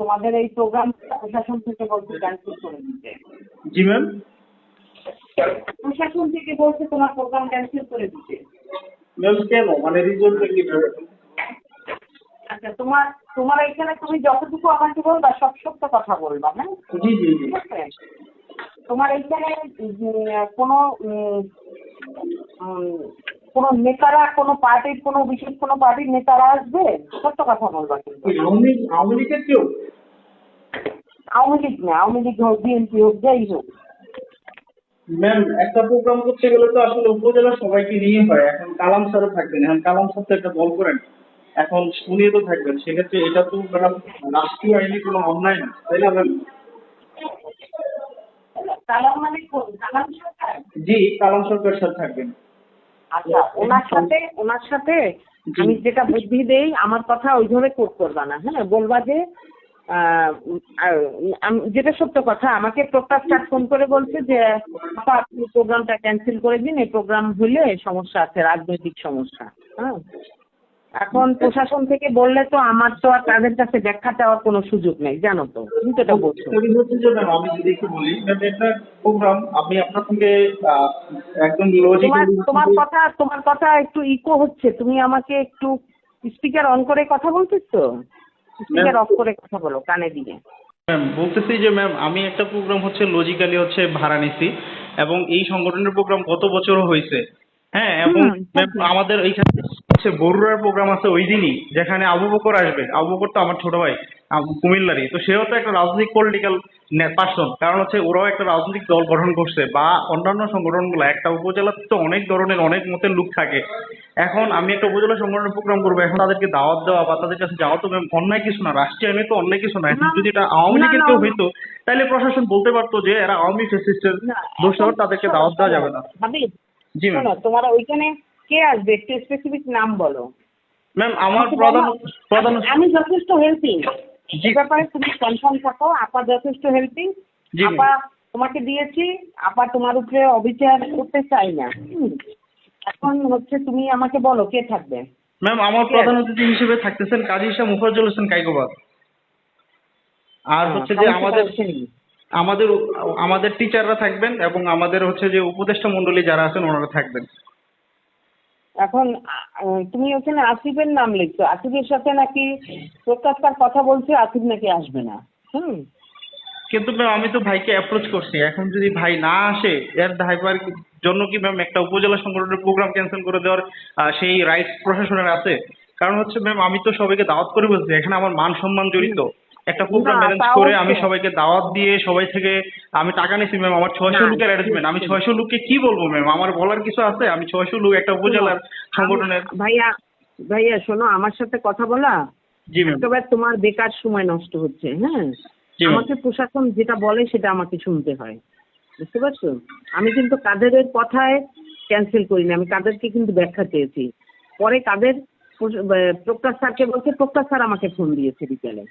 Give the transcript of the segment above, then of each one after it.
তোমাদের এই প্রোগ্রাম প্রশাসন থেকে বলছে ক্যান্সেল করে দিতে। জি ম্যাম প্রশাসন থেকে বলছে তোমার প্রোগ্রাম ক্যান্সেল করে দিতে। ম্যাম কেন? মানে রিজনটা কি আচ্ছা তোমার তোমার এখানে তুমি যতটুকু আমাকে বলবা সব সত্য কথা বলবা হ্যাঁ জি জি জি। তোমার এইখানে কোনো কোনো নেতারা কোনো পার্টির কোনো বিশেষ কোনো পার্টির নেতারা আসবে? সত্য কথা বলবা কিন্তু। আওয়ামী লীগ লীগের কেউ? আওয়ামী লীগ না আওয়ামী লীগ হোক বিএনপি হোক যাই হোক। ম্যাম একটা প্রোগ্রাম করতে গেলে তো আসলে উপজেলার সবাইকে নিয়ে হয়। এখন কালাম স্যারও থাকবেন এখন কালাম স্যার তো একটা দল করেন। এখন উনিও তো থাকবেন সেক্ষেত্রে এটা তো ম্যাডাম রাষ্ট্রীয় আইনে কোনো অন্যায় না তাই না ম্যাম? কালাম মানে কোন? কালাম সরকার? জি কালাম সরকার স্যার থাকবেন। আচ্ছা ওনার সাথে ওনার সাথে আমি যেটা বুদ্ধি দেই আমার কথা ওইভাবে কোট করবা না হ্যাঁ? বলবা যে যেটা সত্য কথা আমাকে স্যার ফোন করে বলছে যে আপা আপনি প্রোগ্রামটা ক্যান্সেল করে দিন এই প্রোগ্রাম হলে সমস্যা আছে রাজনৈতিক সমস্যা হ্যাঁ? এখন প্রশাসন থেকে বললে তো আমার তো আর তাদের কাছে ব্যাখ্যা দেওয়ার কোনো সুযোগ নেই জানো তো? তুমি তো এটা বলছো। আমি যদি একটু বলি একটা প্রোগ্রাম আমি আপনার সঙ্গে একদম তোমার তোমার কথা তোমার কথা একটু ইকো হচ্ছে। তুমি আমাকে একটু স্পিকার অন করে কথা বলছিস তো স্পিকার অফ করে কথা বলো কানে দিয়ে। ম্যাম বলতেছি যে ম্যাম আমি একটা প্রোগ্রাম হচ্ছে লজিক্যালি হচ্ছে ভাড়া নিছি এবং এই সংগঠনের প্রোগ্রাম গত বছরও হয়েছে। হ্যাঁ এবং। আমাদের এইখানে হচ্ছে বরুড়ার প্রোগ্রাম আছে ওই দিনই যেখানে আবু বকর আসবে। আবু বকর তো আমার ছোট ভাই কুমিল্লারই। তো সেও তো একটা রাজনৈতিক পলিটিক্যাল পার্সন কারণ হচ্ছে ওরাও একটা রাজনৈতিক দল গঠন করছে বা অন্যান্য সংগঠনগুলো। একটা উপজেলাতে তো অনেক ধরনের অনেক মতের লোক থাকে। এখন আমি একটা উপজেলা সংগঠনের প্রোগ্রাম করব এখন তাদেরকে দাওয়াত দেওয়া বা তাদের কাছে যাওয়া তো অন্যায় কিছু না রাষ্ট্রীয় আইনে তো অন্যায় কিছু না। এখন যদি এটা আওয়ামী লীগের কেউ হইতো তাহলে প্রশাসন বলতে পারতো যে এরা আওয়ামী ফেসিস্টের এখন তাদেরকে দাওয়াত দেওয়া যাবে না। জি ম্যাম। তোমার ওইখানে কে আসবে? একটু স্পেসিফিক নাম বলো। ম্যাম আমার প্রধান প্রধান আমি- যথেষ্ট হেল্পিং। এই ব্যাপারে তুমি কনফার্ম থাকো আপা যথেষ্ট হেল্পিং আপা তোমাকে দিয়েছি আপা তোমার উপরে অবিচার করতে চাই না। এখন হচ্ছে তুমি আমাকে বলো কে থাকবে? ম্যাম আমার প্রধান অতিথি হিসেবে থাকতেছেন কাজী ইসা মুফাজ্জল হোসেন কাইকোবাদ আর হচ্ছে যে আমাদের আমাদের আমাদের টিচাররা থাকবেন এবং আমাদের হচ্ছে যে উপদেষ্টা মন্ডলী যারা আছেন ওনারা থাকবেন। এখন তুমি ওখানে আসিফের নাম লিখছো। আসিফের সাথে নাকি প্রকাশ তার কথা বলছে, আসিফ নাকি আসবে না। হুম। কিন্তু ম্যাম আমি তো ভাইকে অ্যাপ্রোচ করছি। এখন যদি ভাই না আসে, এর দায়ভার জন্য কি ম্যাম একটা উপজেলা সংগঠনের প্রোগ্রাম ক্যান্সেল করে দেওয়ার সেই রাইট প্রশাসনের আছে? কারণ হচ্ছে ম্যাম আমি তো সবাইকে দাওয়াত করে বলছি, এখানে আমার মান সম্মান জড়িত। একটা প্রোগ্রাম ম্যানেজ করে আমি সবাইকে দাওয়াত দিয়ে সবাই থেকে আমি টাকা নিছি ম্যাম আমার ছয়শো লোকের অ্যারেঞ্জমেন্ট আমি ছয়শো লোককে কি বলব ম্যাম আমার বলার কিছু আছে? আমি ছয়শো লোক একটা উপজেলার সংগঠনের। ভাইয়া ভাইয়া শোনো আমার সাথে কথা বলা? জি ম্যাম একেবারে তোমার বেকার সময় নষ্ট হচ্ছে হ্যাঁ? আমাকে প্রশাসন যেটা বলে সেটা আমাকে শুনতে হয়। বুঝতে পারছ? আমি কিন্তু কাদেরের কথায় ক্যান্সেল করিনি। আমি কাদেরকে কিন্তু ব্যাখ্যা চেয়েছি পরে কাদের প্রকাশ স্যারকে বলছে প্রকাশ স্যার আমাকে ফোন দিয়েছে বিকেলে।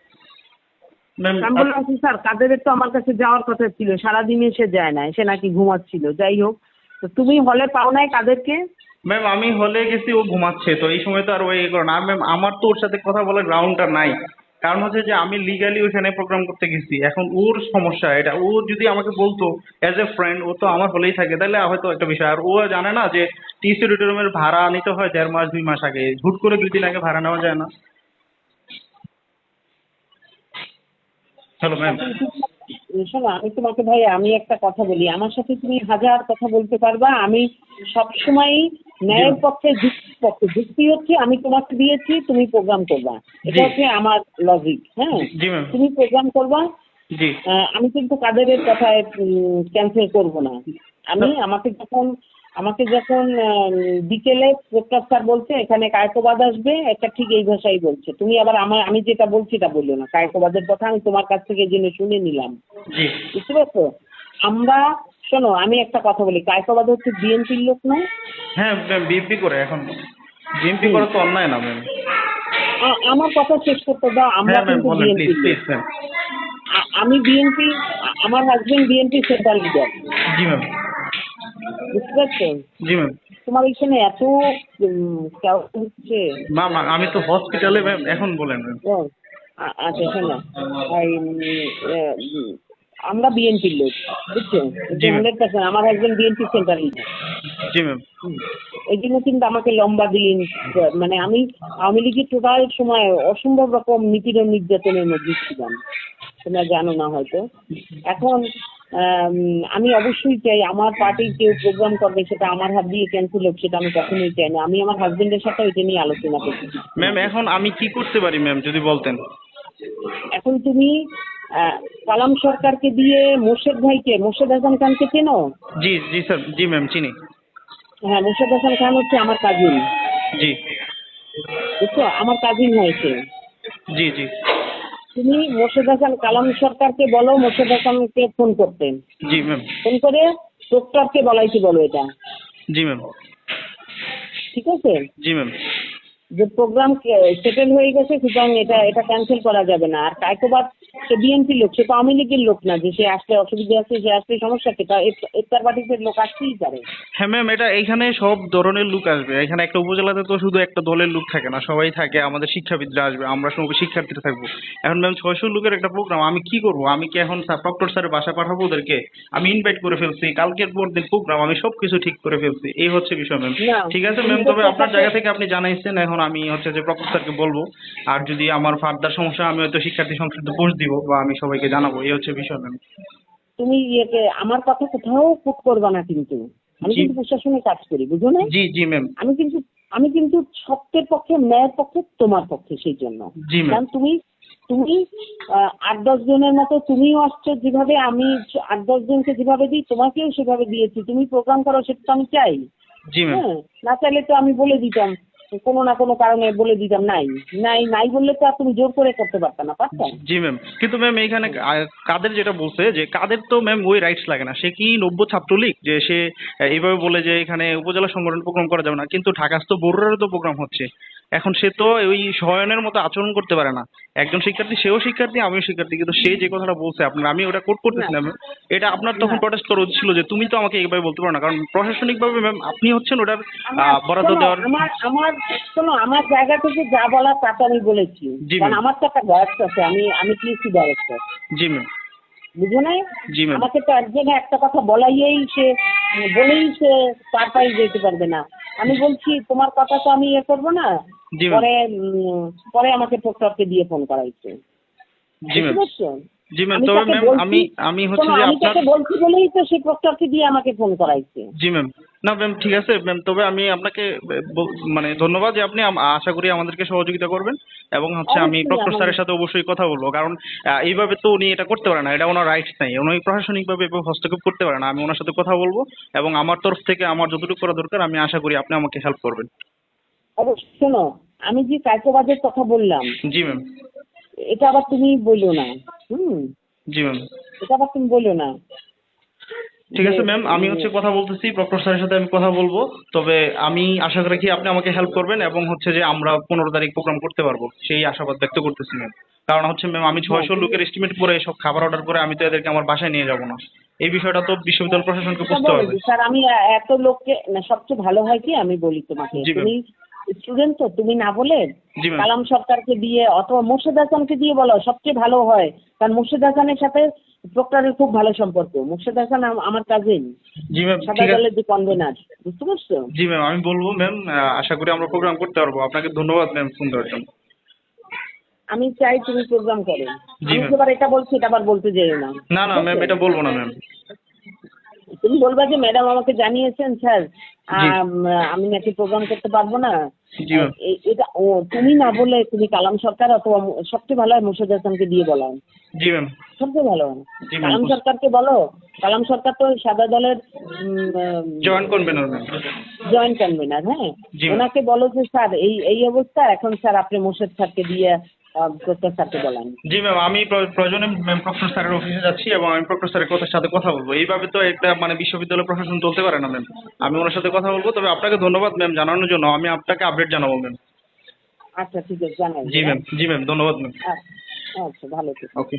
আমি বললাম স্যার কাদেরের তো আমার কাছে যাওয়ার কথা ছিল সারাদিন এসে যায় না এসে নাকি ঘুমাচ্ছিল। যাই হোক তো তুমি হলে পাও নাই কাদেরকে ম্যাম আমি হলে গেছি ও ঘুমাচ্ছে তো এই সময় তো আর ওই করো না। ম্যাম আমার তো ওর সাথে কথা বলার গ্রাউন্ডটা নাই। কারণ হচ্ছে যে আমি লিগালি ওইখানে প্রোগ্রাম করতে গেছি। এখন ওর সমস্যা এটা ও যদি আমাকে বলতো অ্যাজ এ ফ্রেন্ড ও তো আমার হলেই থাকে। তাহলে হয়তো একটা বিষয়। আর ও জানে না যে টি স্টেডিয়ামের ভাড়া নিতে হয় দেড় মাস দুই মাস আগে। হুট করে দুই দিন আগে ভাড়া নেওয়া যায় না। হ্যালো ম্যাম শোনো আমি তোমাকে ভাই আমি একটা কথা বলি। আমার সাথে তুমি হাজার কথা বলতে পারবা। আমি সবসময়ই ন্যায়ের পক্ষে যুক্তির পক্ষে। যুক্তি হচ্ছে আমি তোমাকে দিয়েছি তুমি প্রোগ্রাম করবা। এটা হচ্ছে আমার লজিক হ্যাঁ? তুমি প্রোগ্রাম করবা। আমি কিন্তু কাদেরের কথায় ক্যান্সেল করব না। আমি আমাকে যখন আমাকে যখন বিকেলে প্রকাশ স্যার বলছে এখানে কায়কবাদ আসবে একটা ঠিক এই ভাষাই বলছে। তুমি আবার আমার আমি যেটা বলছি এটা বলল না। কায়কবাদের কথা আমি তোমার কাছ থেকে জেনে শুনে নিলাম। বুঝতে পারছ? আমরা শোনো আমি একটা কথা বলি। কায়কোবাদ হচ্ছে বিএনপির লোক নয়? হ্যাঁ বিএনপি করে এখন। বিএনপি করে তো অন্যায় না ম্যাম। আমার কথা শেষ করতে দাও আমরা হ্যাঁ কিন্তু বিএনপি আমি বিএনপি আমার হাজবেন্ড বিএনপি সেন্ট্রাল লিডার জি ম্যাম। বুঝতে পারছ জি ম্যাম। তোমার এখানে এত কেমন হচ্ছে। ম্যাম আমি তো হসপিটালে ম্যাম এখন বলেন। ম্যাম। আচ্ছা শোনো আমরা বিএনপির লোক বুঝছ জি, ম্যাম। হান্ড্রেড পার্সেন্ট আমার একজন বিএনপি সেন্টার জি ম্যাম। এই জন্য কিন্তু আমাকে লম্বা দিলেন মানে আমি আওয়ামী লীগের টোটাল সময় অসম্ভব রকম নিপীড়ন নির্যাতনের মধ্যে ছিলাম। তোমরা জানো না হয়তো। এখন আম, আমি অবশ্যই চাই আমার পার্টির কেউ প্রোগ্রাম করবে সেটা আমার হাত দিয়ে ক্যান্সেল হোক সেটা আমি কখনোই চাই না। আমি আমার হাজবেন্ডের সাথে এটা নিয়ে আলোচনা করছি। ম্যাম এখন আমি কি করতে পারি ম্যাম যদি বলতেন? এখন তুমি কালাম সরকারকে দিয়ে মোর্শেদ ভাইকে মোর্শেদ হাসান খানকে চেনো? জি জি স্যার জি ম্যাম চিনি। হ্যাঁ মোর্শেদ হাসান খান হচ্ছে আমার কাজিন জি। বুঝছ? আমার কাজিন হয়েছে। জি জি। তুমি মোর্শেদ হাসান কালাম সরকারকে বলো মোর্শেদ হাসানকে ফোন করতে। জি ম্যাম। ফোন করে ডক্টরকে বলাইতে বলো এটা। জি ম্যাম। ঠিক আছে? জি ম্যাম। যে প্রোগ্রাম সেটেল হয়ে গেছে সুতরাং এটা এটা ক্যান্সেল করা যাবে না। আর কায়কোবাদ সে বিএনপি লোক সে তো আওয়ামী লীগের লোক না যে সে আসলে অসুবিধা আছে সে আসলে সমস্যা কি তা ইফতার পার্টিতে লোক আসতেই পারে। হ্যাঁ ম্যাম এটা এখানে সব ধরনের লোক আসবে। এখানে একটা উপজেলাতে তো শুধু একটা দলের লোক থাকে না সবাই থাকে আমাদের শিক্ষাবিদরা আসবে আমরা সবাই শিক্ষার্থীরা থাকব। এখন ম্যাম ছয়শো লোকের একটা প্রোগ্রাম আমি কি করব? আমি কি এখন প্রক্টর স্যারের বাসা পাঠাবো ওদেরকে? আমি ইনভাইট করে ফেলছি কালকের পর দিন প্রোগ্রাম আমি সব কিছু ঠিক করে ফেলছি। এই হচ্ছে বিষয় ম্যাম ঠিক আছে ম্যাম তবে আপনার জায়গা থেকে আপনি জানাইছেন এখন আমি হচ্ছে যে প্রক্টর স্যারকে বলব আর যদি আমার ফার্দার সমস্যা আমি হয়তো শিক্ষার্থী সংসদে পোস্ট দিব বা আমি সবাইকে জানাব এই হচ্ছে বিষয় ম্যাম তুমি ইয়েকে আমার কথা কোথাও পুট করবা না কিন্তু। আমি কিন্তু প্রশাসনে কাজ করি বুঝো না? জি জি ম্যাম আমি কিন্তু আমি কিন্তু সত্যের পক্ষে ন্যায়ের পক্ষে তোমার পক্ষে সেই জন্য। কারণ তুমি তুমি আট দশ জনের মতো তুমিও আসছো যেভাবে আমি আট দশ জনকে যেভাবে দিই তোমাকেও সেভাবে দিয়েছি। তুমি প্রোগ্রাম করো সেটা তো আমি চাই। হ্যাঁ না চাইলে তো আমি বলে দিতাম। কোনো না কোনো কারণে বলে দিতাম, নাই নাই নাই বললে তো আর তুমি জোর করে করতে পারতা না, পারতা? জি ম্যাম, কিন্তু ম্যাম এইখানে কাদের যেটা বলছে যে কাদের তো ম্যাম ওই রাইটস লাগে না, সে কি নব্য ছাত্রলীগ যে সে এইভাবে বলে যে এখানে উপজেলা সংগঠন প্রোগ্রাম করা যাবে না, কিন্তু ঢাকাস্থ বড়ুরারও তো প্রোগ্রাম হচ্ছে। এখন সে তো ওই শয়নের মতো আচরণ করতে পারে না। একজন শিক্ষার্থী সেও শিক্ষার্থী আমিও শিক্ষার্থী কিন্তু সে যে কথাটা বলছে আপনার আমি ওটা কোট করতেছি না এটা আপনার তখন। প্রটেস্ট করা উচিত ছিল যে তুমি তো আমাকে এইভাবে বলতে পারো না কারণ প্রশাসনিকভাবে ম্যাম আপনি হচ্ছেন ওটার বরাদ্দ দেওয়ার আমার আমার শোনো আমার জায়গা থেকে যা বলার তা তো আমি বলেছি। কারণ। আমার তো একটা ডাইরেক্ট আছে আমি আমি পিএসসি ডাইরেক্টর জি ম্যাম বুঝো না জি ম্যাম আমাকে তো একজনে একটা কথা বলাইয়েই সে বলেই সে পার পাই যেতে পারবে না। আমি বলছি তোমার কথা তো আমি ইয়ে করব না পরে পরে আমাকে প্রক্টরকে দিয়ে ফোন করাইছে। জি ম্যাম জি ম্যাম তবে ম্যাম আমি আমি হচ্ছে যে আপনার বলছি বলেই তো সেই প্রক্টরকে দিয়ে আমাকে ফোন করাইছে। জি ম্যাম না ম্যাম ঠিক আছে ম্যাম তবে আমি আপনাকে মানে ধন্যবাদ যে আপনি আশা করি আমাদেরকে সহযোগিতা করবেন এবং হচ্ছে আমি প্রক্টর স্যারের সাথে অবশ্যই কথা বলব। কারণ এইভাবে তো উনি এটা করতে পারে না এটা ওনার রাইটস নাই। উনি প্রশাসনিকভাবে এভাবে হস্তক্ষেপ করতে পারে না। আমি ওনার সাথে কথা বলব এবং আমার তরফ থেকে আমার যতটুকু করা দরকার আমি আশা করি আপনি আমাকে হেল্প করবেন। অবশ্যই শোনো আমি যে কায়কোবাদের কথা বললাম জি ম্যাম। এটা আবার তুমি বলল না হুম? জি ম্যাম। এটা আবার তুমি বলল না। ঠিক আছে ম্যাম আমি হচ্ছে কথা বলতেছি প্রক্টর স্যারের সাথে আমি কথা বলব। তবে আমি আশা রাখি আপনি আমাকে হেল্প করবেন এবং হচ্ছে যে আমরা পনেরো তারিখ প্রোগ্রাম করতে পারব। সেই আশাবাদ ব্যক্ত করতেছি ম্যাম। কারণ হচ্ছে ম্যাম আমি ছয়শো লোকের এস্টিমেট করে সব খাবার অর্ডার করে আমি তো এদেরকে আমার বাসায় নিয়ে যাব না। এই বিষয়টা তো বিশ্ববিদ্যালয় প্রশাসনকে বুঝতে হবে। স্যার আমি এত লোককে সবচেয়ে ভালো হয় কি আমি বলি তোমাকে। তুমি স্টুডেন্ট তো তুমি না বলে কালাম সরকারকে দিয়ে অথবা মোর্শেদ হাসানকে দিয়ে বলো সবচেয়ে ভালো হয়। কারণ মোর্শেদ হাসানের সাথে প্রক্টরের খুব ভালো সম্পর্ক। মোর্শেদ হাসান আমার কাজিন জি ম্যাম সাদা দলের যে কনভেনার বুঝতে পারছ? জি ম্যাম আমি বলব ম্যাম আশা করি আমরা প্রোগ্রাম করতে পারব। আপনাকে ধন্যবাদ ম্যাম ফোন দেওয়ার জন্য। আমি চাই তুমি প্রোগ্রাম করো। আমি। যেবার এটা বলছি এটা আবার বলতে যেও না। না না ম্যাম এটা বলব না ম্যাম তুমি বলবা যে ম্যাডাম আমাকে জানিয়েছেন স্যার। আমি নাকি প্রোগ্রাম করতে পারব না? এটা ও তুমি না বলে তুমি কালাম সরকার অথবা সবচেয়ে ভালো হয় মুর্শিদ হাসানকে দিয়ে বলা জি ম্যাম সবচেয়ে ভালো হয়। কালাম সরকারকে বলো। কালাম সরকার তো সাদা দলের জয়েন কনভেনার কনভেনার হ্যাঁ? ওনাকে বলো যে স্যার এই এই অবস্থা। এখন স্যার আপনি মুর্শিদ স্যারকে দিয়ে প্রত্যেক স্যারকে বলান জি ম্যাম আমি প্রয়োজনে ম্যাম প্রফেসর স্যারের অফিসে যাচ্ছি এবং আমি প্রফেসর স্যারের কথার সাথে কথা বলব। এইভাবে তো একটা মানে বিশ্ববিদ্যালয় প্রশাসন চলতে পারে না ম্যাম আমি ওনার সাথে কথা বলব তবে আপনাকে ধন্যবাদ ম্যাম জানানোর জন্য। আমি আপনাকে আপডেট জানাব ম্যাম আচ্ছা ঠিক আছে জানাই। জি ম্যাম জি ম্যাম ধন্যবাদ ম্যাম আচ্ছা আচ্ছা ভালো ওকে